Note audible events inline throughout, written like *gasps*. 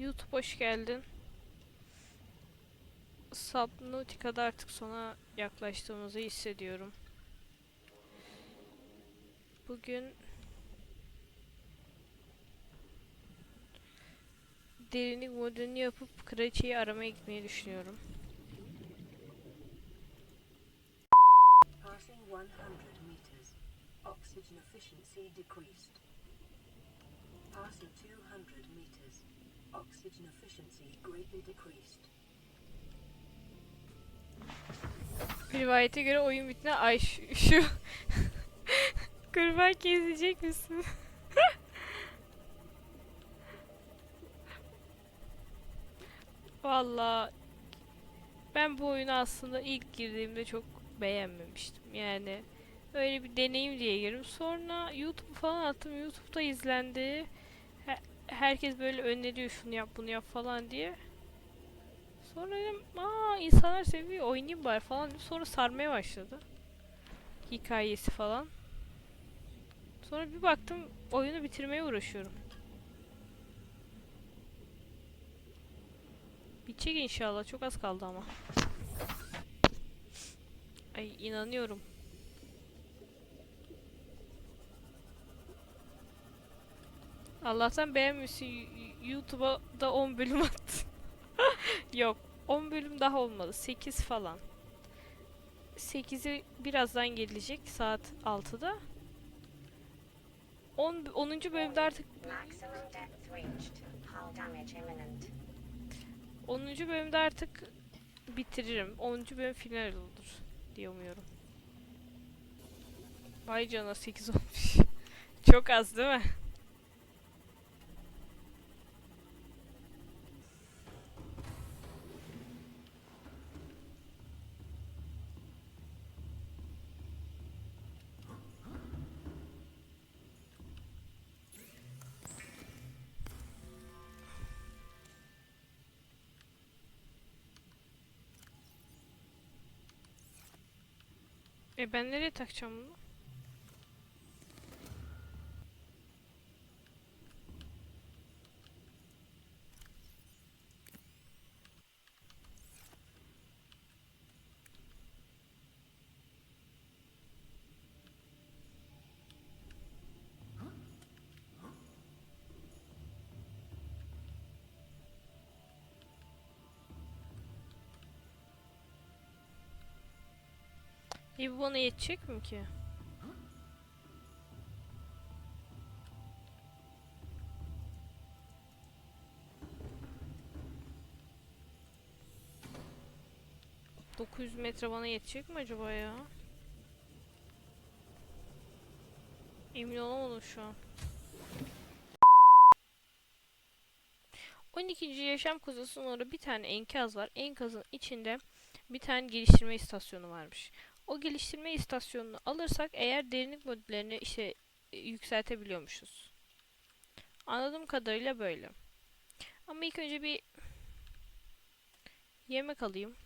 YouTube hoş geldin. Subnautica'da artık sona yaklaştığımızı hissediyorum. Bugün derinlik modunu yapıp kraliçeyi aramaya gitmeyi düşünüyorum. Passing 100 meters. Oxygen efficiency decreased. Passing 200 meters. Oxygen efficiency greatly decreased. Rivayete göre oyun bittiğinde ay şu, şu *laughs* kurban kesecek misin? *laughs* Valla ben bu oyunu aslında ilk girdiğimde çok beğenmemiştim. Yani öyle bir deneyim diye girdim. Sonra YouTube falan attım. YouTube'da izlendi. He- herkes böyle öneriyor şunu yap bunu yap falan diye. Sonra dedim aa insanlar seviyor oynayayım bari falan. Sonra sarmaya başladı. Hikayesi falan. Sonra bir baktım oyunu bitirmeye uğraşıyorum. Bitecek inşallah. Çok az kaldı ama. Ay inanıyorum. Allah'tan beğenmişsin. YouTube'a da 10 bölüm attı. *laughs* Yok. 10 bölüm daha olmadı. 8 falan. 8'i birazdan gelecek saat 6'da. 10 10. bölümde artık Maximum depth reached. Hull damage imminent. 10. bölümde artık bitiririm. 10. bölüm final olur diye umuyorum. Vay canına 8 olmuş. *laughs* Çok az değil mi? E ben nereye takacağım bunu? E bu bana yetecek mi ki? ...900 metre bana yetecek mi acaba ya? Emin olamadım şu an. 12. yaşam kozasının orada bir tane enkaz var. Enkazın içinde bir tane geliştirme istasyonu varmış. O geliştirme istasyonunu alırsak eğer derinlik modüllerini işte e, yükseltebiliyormuşuz. Anladığım kadarıyla böyle. Ama ilk önce bir yemek alayım.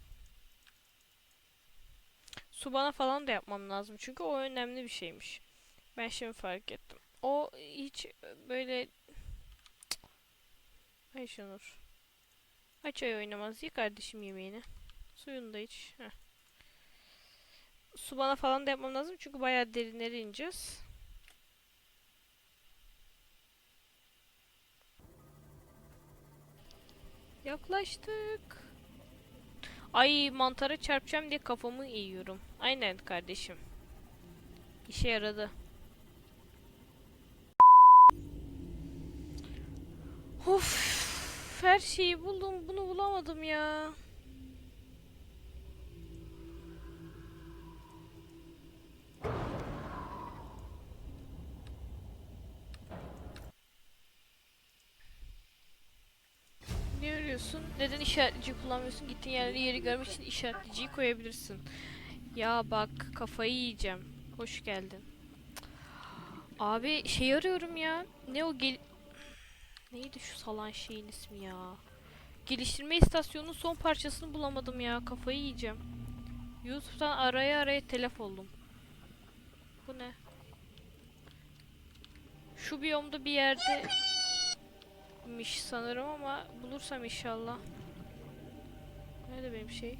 Su bana falan da yapmam lazım. Çünkü o önemli bir şeymiş. Ben şimdi fark ettim. O hiç böyle Ay Şunur. Aç ay oynamaz. Ye kardeşim yemeğini. Suyunu da iç. Heh. Su bana falan da yapmam lazım çünkü bayağı derinlere ineceğiz. Yaklaştık. Ay mantara çarpacağım diye kafamı eğiyorum. Aynen kardeşim. İşe yaradı. Of, her şeyi buldum, bunu bulamadım ya. Ne arıyorsun? Neden işaretleyici kullanmıyorsun? Gittiğin yerleri yeri görmek için işaretleyiciyi koyabilirsin. Ya bak kafayı yiyeceğim. Hoş geldin. Abi şey arıyorum ya. Ne o gel... Neydi şu salan şeyin ismi ya? Geliştirme istasyonunun son parçasını bulamadım ya. Kafayı yiyeceğim. YouTube'dan araya araya telef oldum. Bu ne? Şu biyomda bir yerde miş sanırım ama bulursam inşallah. Nerede benim şey?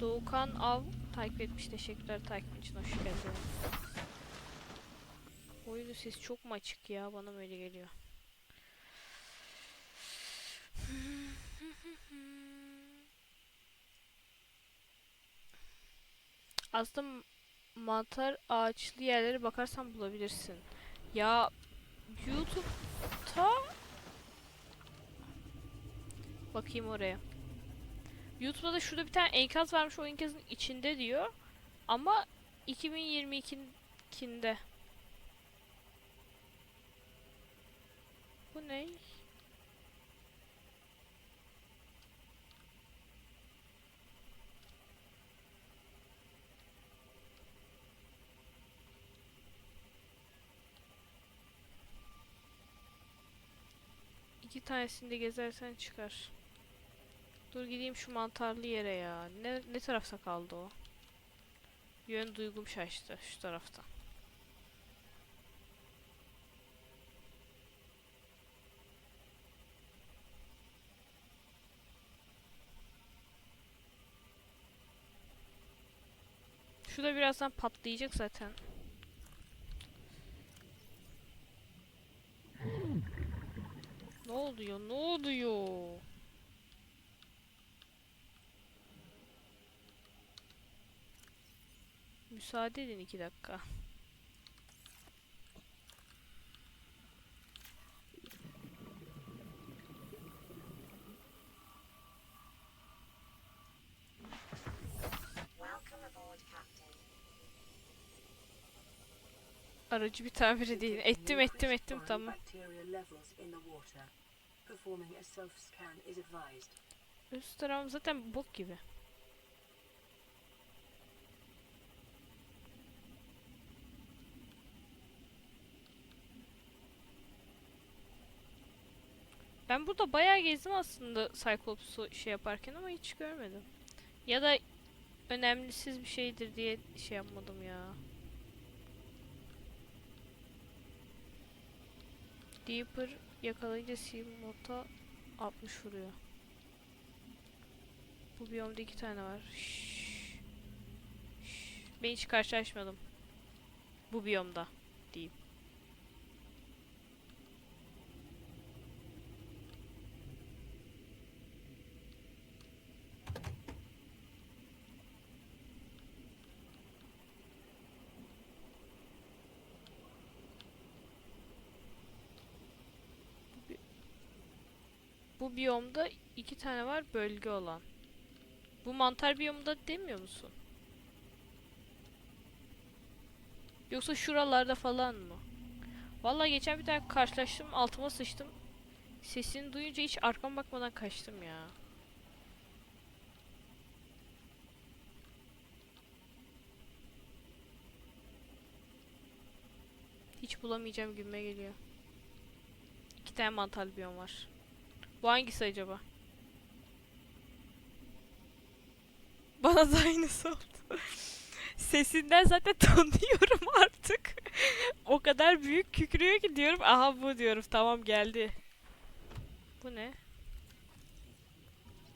Doğukan Av takip etmiş. Teşekkürler takip için. Hoş geldin. Oyunun sesi çok mu açık ya? Bana mı öyle geliyor? *laughs* Aslında mantar ağaçlı yerlere bakarsan bulabilirsin. Ya YouTube'da bakayım oraya. YouTube'da da şurada bir tane enkaz varmış o enkazın içinde diyor. Ama 2022'kinde. Bu ne? İki tanesini de gezersen çıkar. Dur gideyim şu mantarlı yere ya. Ne, ne tarafta kaldı o? Yön duygum şaştı şu tarafta. Şu da birazdan patlayacak zaten. Ne oluyor? Ne oluyor? Müsaade edin iki dakika. Aracı bir tamir edeyim. Ettim ettim ettim tamam. Üst tarafım zaten bok gibi. Ben burada bayağı gezdim aslında Cyclops'u şey yaparken ama hiç görmedim. Ya da önemlisiz bir şeydir diye şey yapmadım ya. Deeper yakalayınca Simota 60 vuruyor. Bu biyomda iki tane var. Şşş. Şşş. Ben hiç karşılaşmadım. Bu biyomda diyeyim. Biyomda iki tane var bölge olan. Bu mantar biyomunda demiyor musun? Yoksa şuralarda falan mı? Vallahi geçen bir tane karşılaştım altıma sıçtım. Sesini duyunca hiç arkama bakmadan kaçtım ya. Hiç bulamayacağım gibime geliyor. İki tane mantar biyom var. Bu hangisi acaba? Bana da aynısı oldu. Sesinden zaten *laughs* tanıyorum artık. o kadar büyük kükrüyor ki diyorum aha bu diyorum tamam geldi. Bu ne?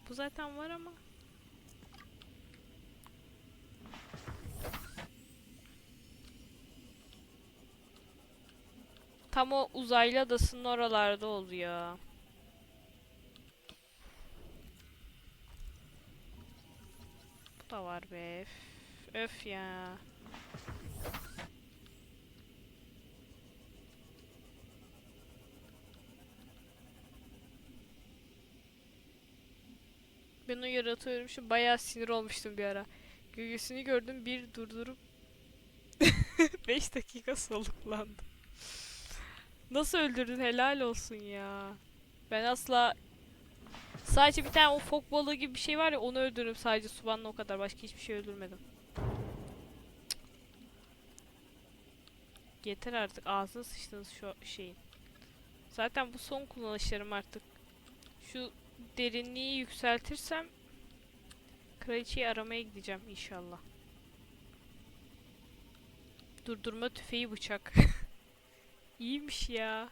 Bu zaten var ama. Tam o uzaylı adasının oralarda oldu ya. Da var be. Öf, öf ya. Ben o yaratığı ölmüşüm. Bayağı sinir olmuştum bir ara. Gölgesini gördüm bir durdurup *laughs* 5 dakika soluklandım. Nasıl öldürdün helal olsun ya. Ben asla sadece bir tane o fok balığı gibi bir şey var ya onu öldürdüm sadece subanla o kadar başka hiçbir şey öldürmedim. Yeter artık ağzına sıçtınız şu şeyin. Zaten bu son kullanışlarım artık. Şu derinliği yükseltirsem kraliçeyi aramaya gideceğim inşallah. Durdurma tüfeği bıçak. *laughs* İyiymiş ya.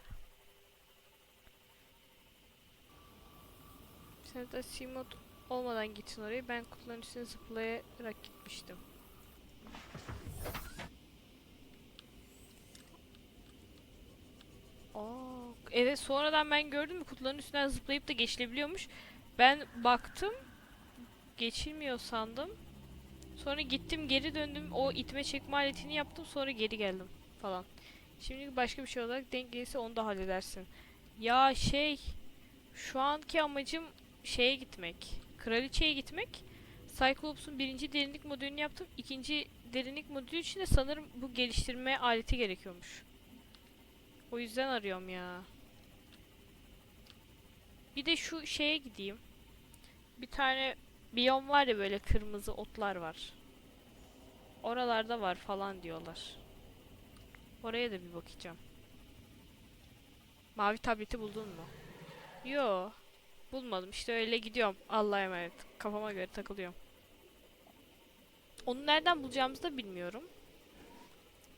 Sen de Simod olmadan gitsin oraya. Ben kutuların üstüne zıplayarak gitmiştim. Aa, evet sonradan ben gördüm kutuların üstünden zıplayıp da geçilebiliyormuş. Ben baktım geçilmiyor sandım. Sonra gittim geri döndüm o itme çekme aletini yaptım sonra geri geldim falan. Şimdi başka bir şey olarak denk gelirse onu da halledersin. Ya şey şu anki amacım şeye gitmek. Kraliçeye gitmek. Cyclops'un birinci derinlik modülünü yaptım. İkinci derinlik modülü için de sanırım bu geliştirme aleti gerekiyormuş. O yüzden arıyorum ya. Bir de şu şeye gideyim. Bir tane biyom var ya böyle kırmızı otlar var. Oralarda var falan diyorlar. Oraya da bir bakacağım. Mavi tableti buldun mu? Yo. Bulmadım. İşte öyle gidiyorum. Allah'a emanet. Kafama göre takılıyorum. Onu nereden bulacağımızı da bilmiyorum.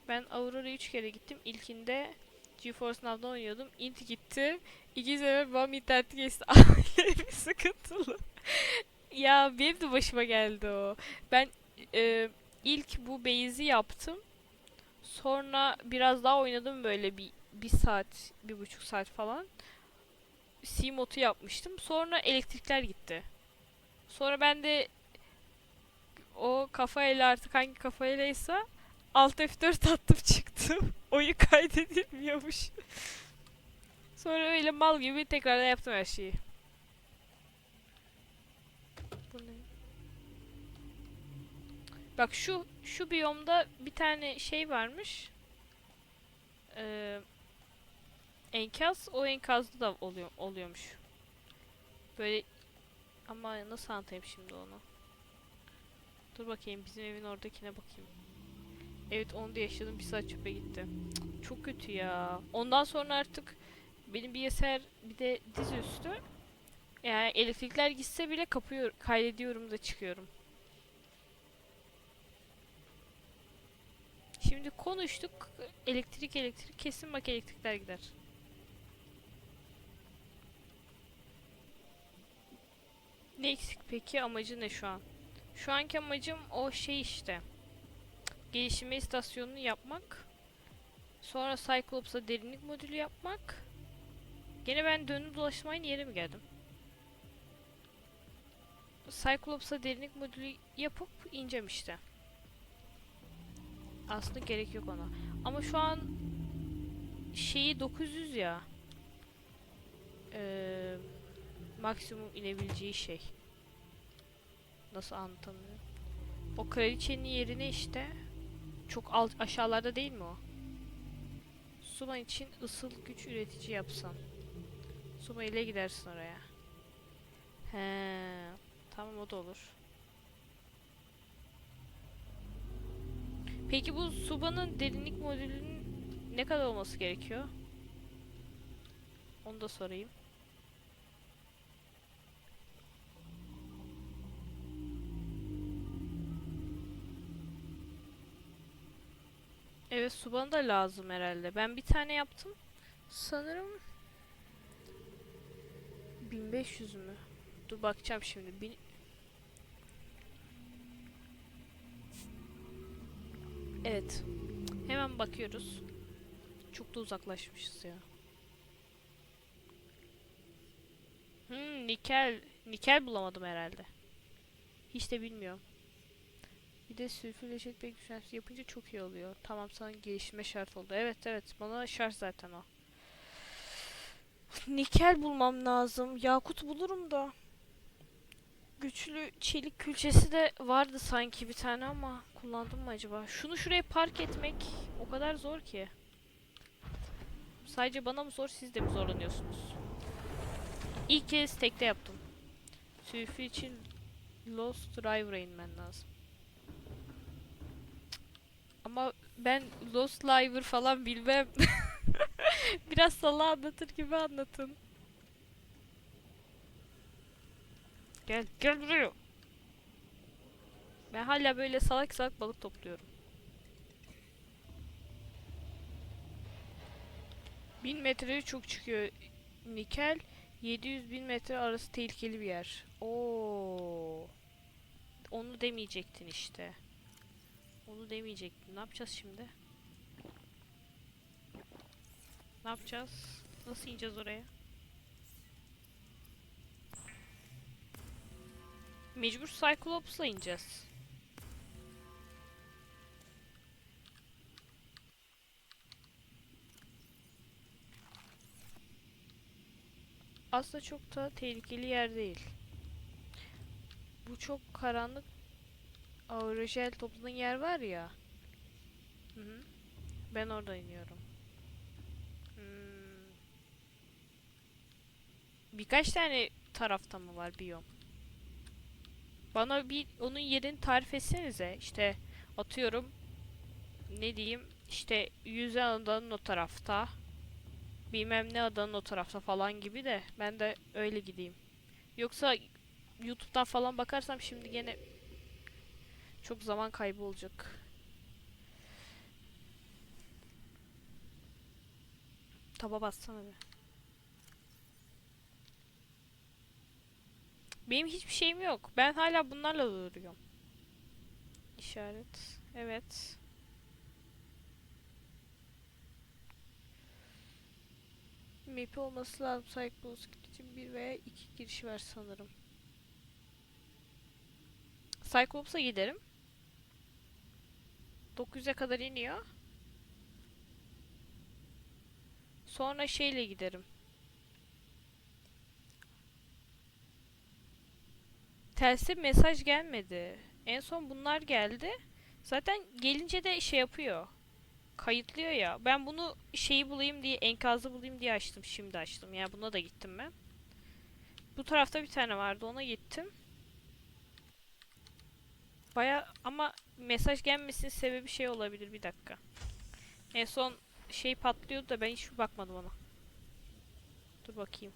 Ben Aurora'ya 3 kere gittim. İlkinde GeForce Now'dan oynuyordum. Int gitti. İki sefer babam interneti geçti. *laughs* bir sıkıntılı. ya benim de başıma geldi o. Ben e, ilk bu base'i yaptım. Sonra biraz daha oynadım böyle bir, bir saat, bir buçuk saat falan. C-Mod'u yapmıştım. Sonra elektrikler gitti. Sonra ben de o kafayla artık hangi kafaylaysa Alt F4 attım *laughs* çıktım. Oyun kaydedilmiyormuş. Sonra öyle mal gibi tekrar yaptım her şeyi. Bu ne? Bak şu şu biyomda bir tane şey varmış. Ee, enkaz o enkazda da oluyor oluyormuş. Böyle ama nasıl anlatayım şimdi onu? Dur bakayım bizim evin oradakine bakayım. Evet onu da yaşadım bir saat çöpe gitti. Çok kötü ya. Ondan sonra artık benim bilgisayar bir de dizüstü. Yani elektrikler gitse bile kapıyor, kaydediyorum da çıkıyorum. Şimdi konuştuk. Elektrik elektrik kesin bak elektrikler gider. Ne eksik peki? Amacı ne şu an? Şu anki amacım o şey işte. Geliştirme istasyonunu yapmak. Sonra Cyclops'a derinlik modülü yapmak. Gene ben dönüp dolaşıp aynı yere mi geldim? Cyclops'a derinlik modülü yapıp ineceğim işte. Aslında gerek yok ona. Ama şu an şeyi 900 ya. Ee, maksimum inebileceği şey. Nasıl anlatamıyorum. O kraliçenin yerine işte çok alt aşağılarda değil mi o? Suma için ısıl güç üretici yapsan. Suma ile gidersin oraya. He, tamam o da olur. Peki bu Suba'nın derinlik modülünün ne kadar olması gerekiyor? Onu da sorayım. Evet Suba'nın da lazım herhalde. Ben bir tane yaptım. Sanırım 1500 mü? Dur bakacağım şimdi. Bin... Evet. Hemen bakıyoruz. Çok da uzaklaşmışız ya. Hmm, nikel. Nikel bulamadım herhalde. Hiç de bilmiyorum. Bir de sülfürleşik bir güçlendirme yapınca çok iyi oluyor. Tamam sana gelişme şart oldu. Evet evet bana şart zaten o. Nikel bulmam lazım. Yakut bulurum da. Güçlü çelik külçesi de vardı sanki bir tane ama kullandım mı acaba? Şunu şuraya park etmek o kadar zor ki. Sadece bana mı zor siz de mi zorlanıyorsunuz? İlk kez tekte yaptım. Sülfür için Lost Driver'a inmen lazım. Ben Lost Driver falan bilmem. *laughs* Biraz sala anlatır gibi anlatın. Gel, gel buraya. Ben hala böyle salak salak balık topluyorum. Bin metreye çok çıkıyor. Nikel 700 bin metre arası tehlikeli bir yer. Oo. Onu demeyecektin işte. Onu demeyecektin. Ne yapacağız şimdi? Ne yapacağız? Nasıl ineceğiz oraya? Mecbur Cyclops'la ineceğiz. Aslında çok da tehlikeli yer değil. Bu çok karanlık aerojel topladığın yer var ya. Hı hı. Ben orada iniyorum. Hmm. Birkaç tane tarafta mı var biyom? Bana bir onun yerini tarif etsenize. İşte atıyorum ne diyeyim işte yüzen adanın o tarafta bilmem ne adanın o tarafta falan gibi de ben de öyle gideyim. Yoksa YouTube'dan falan bakarsam şimdi gene çok zaman kaybı olacak. Taba bassana be. Benim hiçbir şeyim yok. Ben hala bunlarla duruyorum. İşaret. Evet. Map olması lazım. Cyclops için bir veya iki girişi var sanırım. Cyclops'a giderim. 900'e kadar iniyor. Sonra şeyle giderim. Telsize mesaj gelmedi. En son bunlar geldi. Zaten gelince de şey yapıyor. Kayıtlıyor ya. Ben bunu şeyi bulayım diye, enkazı bulayım diye açtım. Şimdi açtım. Yani buna da gittim ben. Bu tarafta bir tane vardı. Ona gittim. Baya ama mesaj gelmesinin sebebi şey olabilir. Bir dakika. En son şey patlıyordu da ben hiç bakmadım ona. Dur bakayım.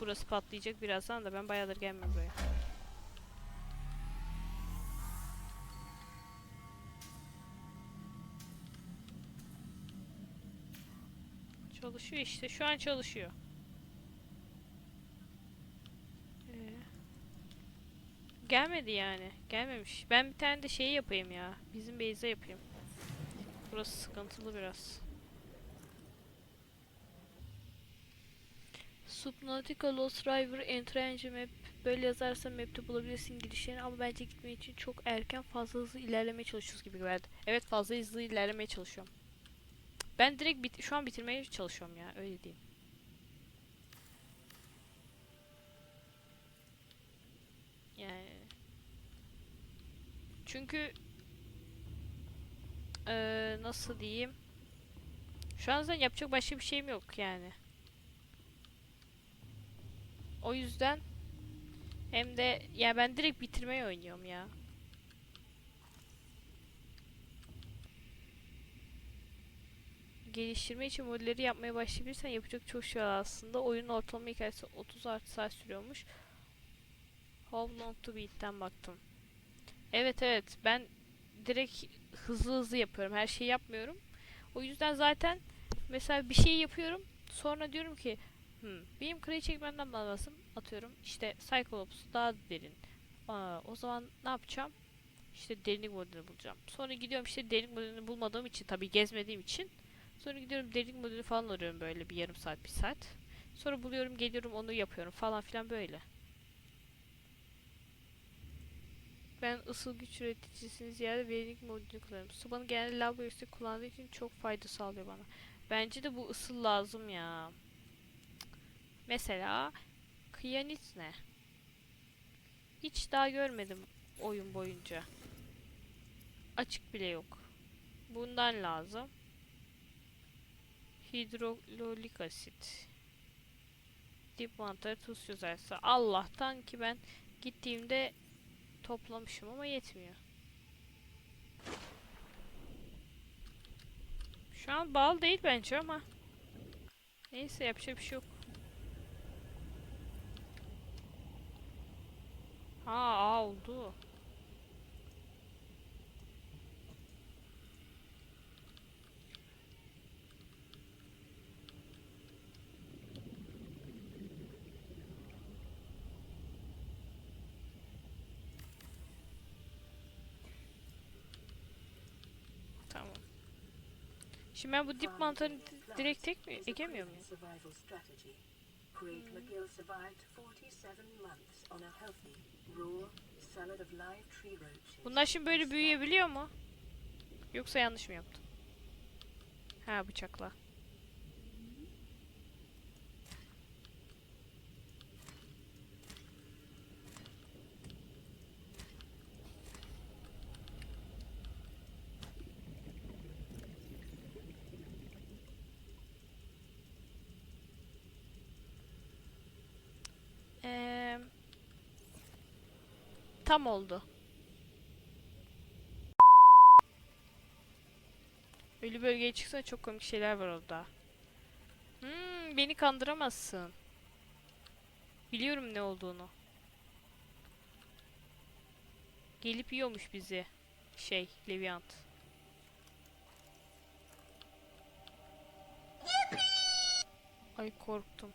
Burası patlayacak birazdan da ben bayağıdır gelmiyorum buraya. Çalışıyor işte. Şu an çalışıyor. Ee, gelmedi yani. Gelmemiş. Ben bir tane de şey yapayım ya. Bizim base'e yapayım. Burası sıkıntılı biraz. Subnautica Lost River Entrange Map böyle yazarsan map'te bulabilirsin girişlerini ama bence gitme için çok erken fazla hızlı ilerlemeye çalışıyoruz gibi geldi. Evet fazla hızlı ilerlemeye çalışıyorum. Ben direkt bit şu an bitirmeye çalışıyorum ya öyle diyeyim. Yani çünkü eee, nasıl diyeyim? Şu an zaten yapacak başka bir şeyim yok yani. O yüzden hem de ya ben direkt bitirmeyi oynuyorum ya. Geliştirme için modülleri yapmaya başlayabilirsen yapacak çok şey var aslında. Oyunun ortalama hikayesi 30 artı saat sürüyormuş. How long to beat'ten baktım. Evet evet ben direkt hızlı hızlı yapıyorum. Her şeyi yapmıyorum. O yüzden zaten mesela bir şey yapıyorum. Sonra diyorum ki Hmm. Benim kreyi çekmemden lazım. Atıyorum işte Cyclops daha derin. Aa, o zaman ne yapacağım? İşte derinlik modelini bulacağım. Sonra gidiyorum işte derinlik modelini bulmadığım için tabii gezmediğim için. Sonra gidiyorum derinlik modelini falan arıyorum böyle bir yarım saat bir saat. Sonra buluyorum geliyorum onu yapıyorum falan filan böyle. Ben ısıl güç üreticisini ziyade derinlik modelini kullanıyorum. Sobanın genelde lav bölgesinde kullandığı için çok fayda sağlıyor bana. Bence de bu ısıl lazım ya. Mesela kıyanit ne? Hiç daha görmedim oyun boyunca. Açık bile yok. Bundan lazım. Hidroklorik asit. Dip mantarı tuz çözerse. Allah'tan ki ben gittiğimde toplamışım ama yetmiyor. Şu an bal değil bence ama. Neyse yapacak bir şey yok. Ha oldu. Şimdi ben bu dip mantarını direkt tek mi ekemiyor muyum? survival strategy. Craig McGill survived 47 months on a healthy, raw salad of live tree roaches. Bunlar şimdi böyle büyüyebiliyor mu? Yoksa yanlış mı yaptım? Ha bıçakla. Eee tam oldu. Ölü bölgeye çıksa çok komik şeyler var orada. Hmm, beni kandıramazsın. Biliyorum ne olduğunu. Gelip yiyormuş bizi. Şey, Leviant. Ay korktum.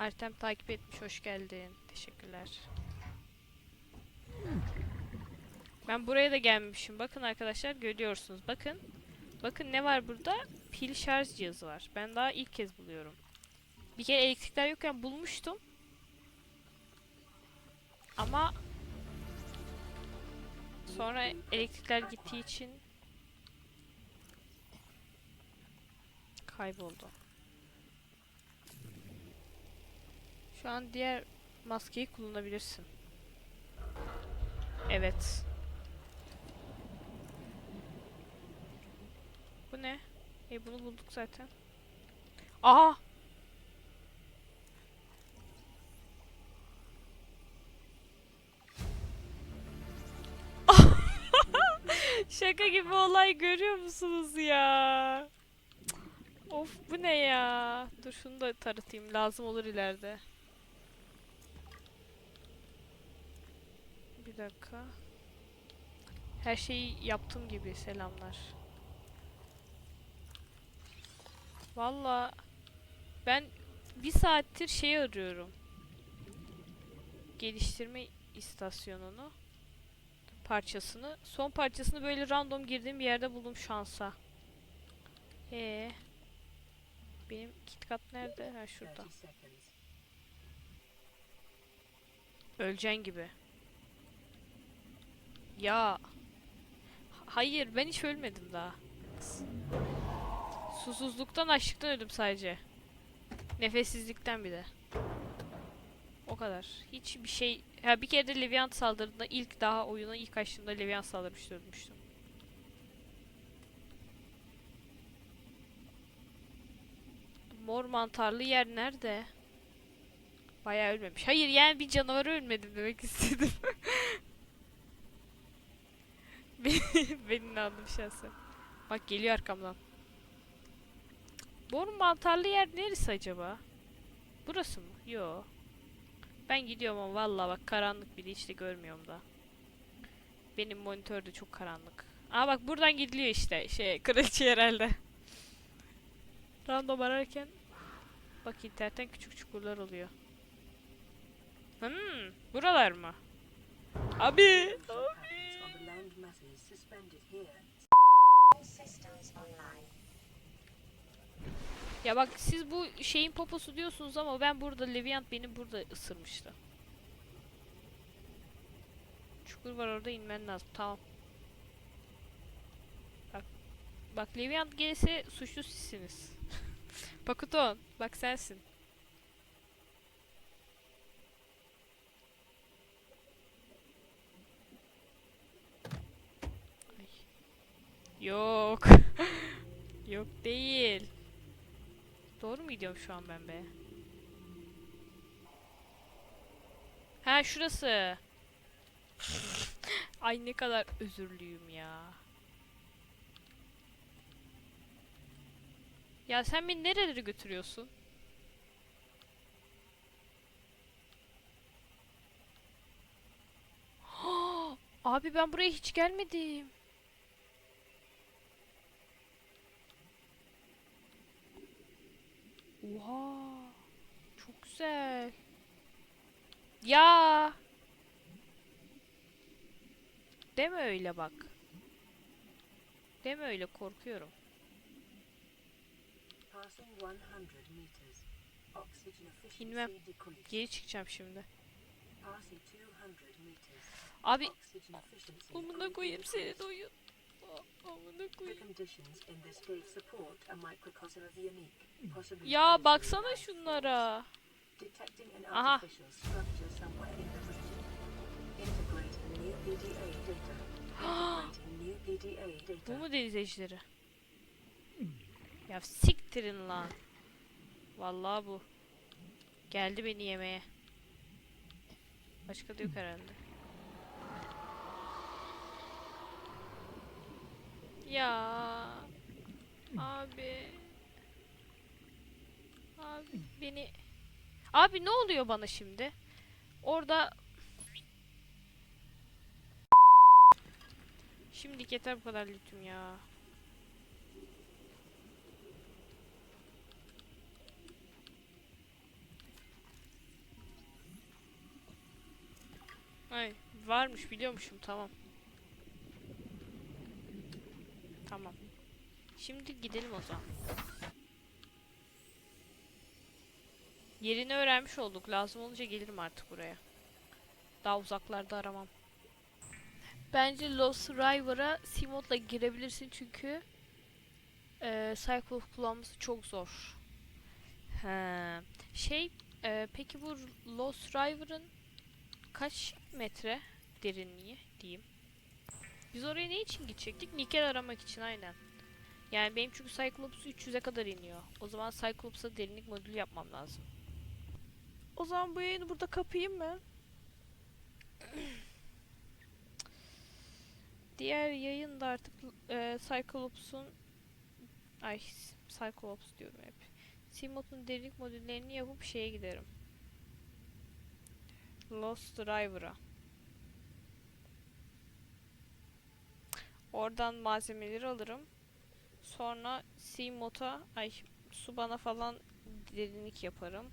Artem takip etmiş, hoş geldin. Teşekkürler. Ben buraya da gelmemişim. Bakın arkadaşlar görüyorsunuz. Bakın. Bakın ne var burada? Pil şarj cihazı var. Ben daha ilk kez buluyorum. Bir kere elektrikler yokken bulmuştum. Ama sonra elektrikler gittiği için kayboldu. Şu an diğer maskeyi kullanabilirsin. Evet. Bu ne? E bunu bulduk zaten. Aha! *laughs* Şaka gibi olay görüyor musunuz ya? Of bu ne ya? Dur şunu da taratayım. Lazım olur ileride. Bir dakika. Her şeyi yaptığım gibi selamlar. Valla ben bir saattir şey arıyorum. Geliştirme istasyonunu parçasını. Son parçasını böyle random girdiğim bir yerde buldum şansa. Ee, benim kitkat nerede? Ha şurada. 30 seconds. Öleceksin gibi. Ya. Hayır ben hiç ölmedim daha. Susuzluktan açlıktan öldüm sadece. Nefessizlikten bir de. O kadar. Hiçbir şey... Ha bir kere de Leviant saldırdığında ilk daha oyuna ilk açtığımda Leviant saldırmıştı ölmüştüm. Mor mantarlı yer nerede? Bayağı ölmemiş. Hayır yani bir canavar ölmedim demek istedim. *laughs* *laughs* Be- Benim anladım şahsen. Bak geliyor arkamdan. Mor mantarlı yer neresi acaba? Burası mı? Yo. Ben gidiyorum ama vallahi bak karanlık bile hiç de görmüyorum da. Benim monitör de çok karanlık. Aa bak buradan gidiliyor işte. Şey kraliçe herhalde. Random ararken bak internetten küçük çukurlar oluyor. Hmm, buralar mı? Abi. Closure Ya bak siz bu şeyin poposu diyorsunuz ama ben burada Leviant beni burada ısırmıştı. Çukur var orada inmen lazım. Tamam. Bak. Bak Leviant gelirse suçlu sizsiniz. *laughs* Pakuton bak sensin. Ay. Yok. *laughs* Yok değil. Doğru mu gidiyorum şu an ben be? Ha şurası. *laughs* Ay ne kadar özürlüyüm ya. Ya sen beni nerelere götürüyorsun? *gasps* Abi ben buraya hiç gelmedim. Oha. Çok güzel. Ya. Deme öyle bak. Deme öyle korkuyorum. Passing 100 meters. Oxygen efficiency İnmem. Geri çıkacağım şimdi. Passing 200 meters. Abi greatly koyayım seni decreased. Ya baksana şunlara. Aha. new PDA Bu mu deniz ejderi? Ya siktirin lan. Vallahi bu. Geldi beni yemeye. Başka da yok herhalde. Ya abi. Abi beni Abi ne oluyor bana şimdi? Orada Şimdilik yeter bu kadar lityum ya. Ay varmış biliyormuşum tamam. Tamam. Şimdi gidelim o zaman. Yerini öğrenmiş olduk. Lazım olunca gelirim artık buraya. Daha uzaklarda aramam. Bence Lost River'a Simod'la girebilirsin çünkü e, Cyclops kullanması çok zor. He. Şey, e, peki bu Lost River'ın kaç metre derinliği diyeyim? Biz oraya ne için gidecektik? Nikel aramak için aynen. Yani benim çünkü Cyclops 300'e kadar iniyor. O zaman Cyclops'a derinlik modülü yapmam lazım. O zaman bu yayını burada kapayım mı? *clears throat* Diğer yayında artık e, Cyclops'un ay Cyclops diyorum hep. Simot'un derinlik modüllerini yapıp şeye giderim. Lost Driver'a. Oradan malzemeleri alırım. Sonra Simot'a ay Suban'a falan derinlik yaparım.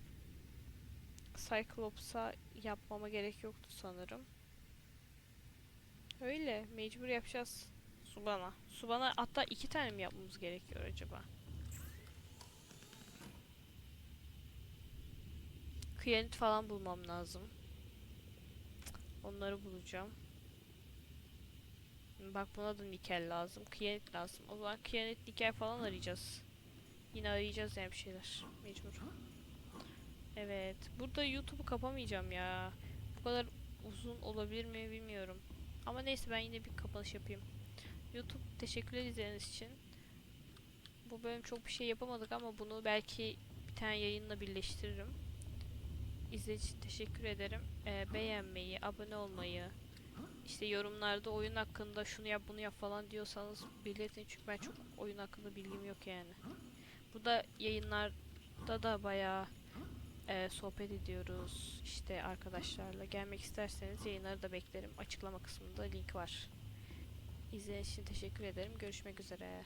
Cyclops'a yapmama gerek yoktu sanırım. Öyle mecbur yapacağız. Subana. Subana hatta iki tane mi yapmamız gerekiyor acaba? Kıyanit falan bulmam lazım. Onları bulacağım. Bak buna da nikel lazım. Kıyanit lazım. O zaman kıyanit nikel falan arayacağız. Yine arayacağız yani bir şeyler. Mecbur. Evet. Burada YouTube'u kapamayacağım ya. Bu kadar uzun olabilir mi bilmiyorum. Ama neyse ben yine bir kapanış yapayım. YouTube teşekkürler izlediğiniz için. Bu bölüm çok bir şey yapamadık ama bunu belki bir tane yayınla birleştiririm. İzlediğiniz için teşekkür ederim. Ee, beğenmeyi, abone olmayı, işte yorumlarda oyun hakkında şunu yap bunu yap falan diyorsanız belirtin çünkü ben çok oyun hakkında bilgim yok yani. Burada yayınlarda da bayağı e, sohbet ediyoruz işte arkadaşlarla. Gelmek isterseniz yayınları da beklerim. Açıklama kısmında link var. İzlediğiniz için teşekkür ederim. Görüşmek üzere.